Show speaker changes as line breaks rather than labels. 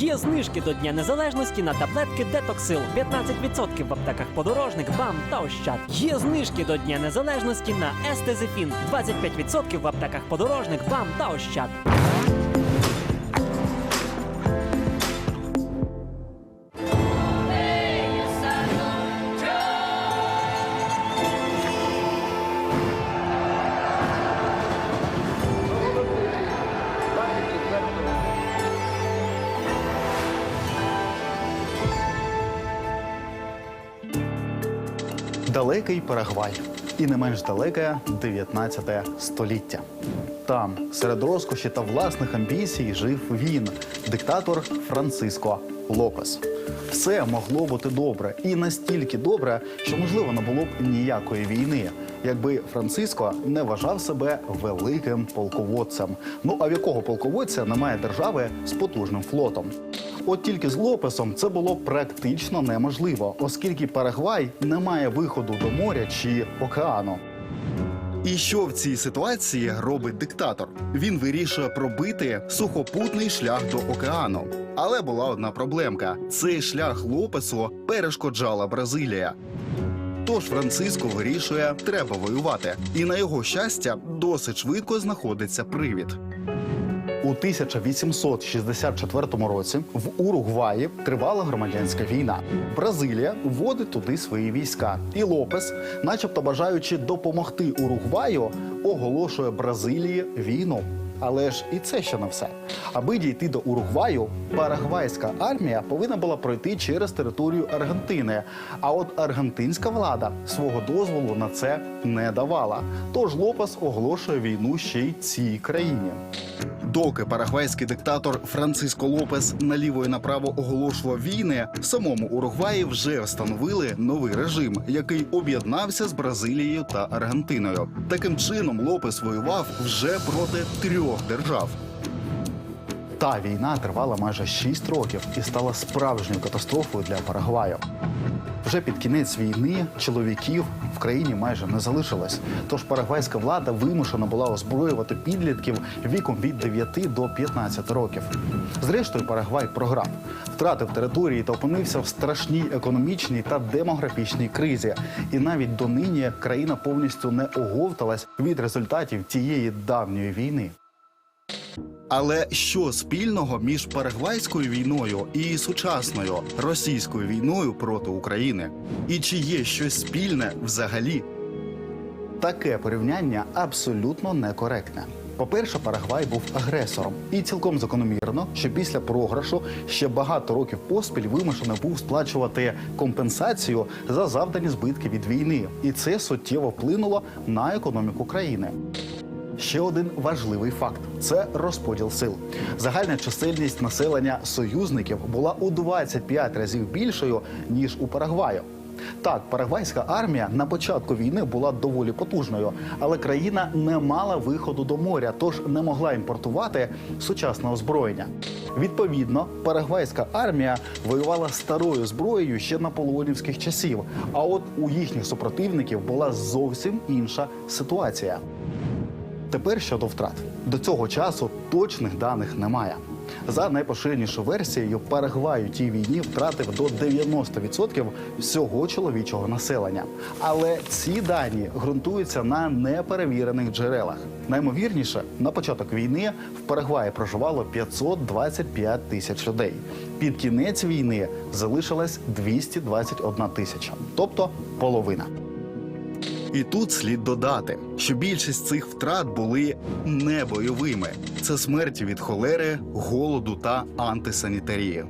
Є знижки до Дня Незалежності на таблетки Детоксил. 15% в аптеках подорожник, БАМ та Ощад. Є знижки до Дня Незалежності на Естезефін. 25% в аптеках подорожник, БАМ та Ощад.
Далекий Парагвай і не менш далеке 19 століття. Там, серед розкоші та власних амбіцій, жив він, диктатор Франциско Лопес. Все могло бути добре, і настільки добре, що можливо не було б ніякої війни, якби Франциско не вважав себе великим полководцем. Ну а в якого полководця немає держави з потужним флотом? От тільки з Лопесом це було практично неможливо, оскільки Парагвай не має виходу до моря чи океану. І що в цій ситуації робить диктатор? Він вирішує пробити сухопутний шлях до океану. Але була одна проблемка: цей шлях Лопесу перешкоджала Бразилія. Тож Франциско вирішує, треба воювати. І на його щастя, досить швидко знаходиться привід. У 1864 році в Уругваї тривала громадянська війна. Бразилія вводить туди свої війська, і Лопес, начебто бажаючи допомогти Уругваю, оголошує Бразилії війну. Але ж і це ще не все. Аби дійти до Уругваю, парагвайська армія повинна була пройти через територію Аргентини. А от аргентинська влада свого дозволу на це не давала. Тож Лопес оголошує війну ще й цій країні. Доки парагвайський диктатор Франциско Лопес наліво і направо оголошував війни, самому Уругваї вже встановили новий режим, який об'єднався з Бразилією та Аргентиною. Таким чином Лопес воював вже проти трьох держав. Та війна тривала майже 6 років і стала справжньою катастрофою для Парагваю. Вже під кінець війни чоловіків в країні майже не залишилось. Тож парагвайська влада вимушена була озброювати підлітків віком від 9 до 15 років. Зрештою, Парагвай програв, втратив території та опинився в страшній економічній та демографічній кризі. І навіть донині країна повністю не оговталась від результатів тієї давньої війни. Але що спільного між парагвайською війною і сучасною російською війною проти України? І чи є щось спільне взагалі? Таке порівняння абсолютно некоректне. По-перше, Парагвай був агресором, і цілком закономірно, що після програшу ще багато років поспіль вимушено був сплачувати компенсацію за завдані збитки від війни, і це суттєво вплинуло на економіку країни. Ще один важливий факт це розподіл сил. Загальна чисельність населення союзників була у 25 разів більшою ніж у Парагваю. Так, парагвайська армія на початку війни була доволі потужною, але країна не мала виходу до моря, тож не могла імпортувати сучасне озброєння. Відповідно, парагвайська армія воювала старою зброєю ще на наполеонівських часів. А от у їхніх супротивників була зовсім інша ситуація. Тепер щодо втрат до цього часу точних даних немає. За найпоширенішою версією, Парагвай у тій війні втратив до 90% всього чоловічого населення. Але ці дані ґрунтуються на неперевірених джерелах. Наймовірніше, на початок війни в Парагваї проживало 525 тисяч людей. Під кінець війни залишилось 221 тисяча, тобто половина. І тут слід додати, що більшість цих втрат були не бойовими. Це смерті від холери, голоду та антисанітарії.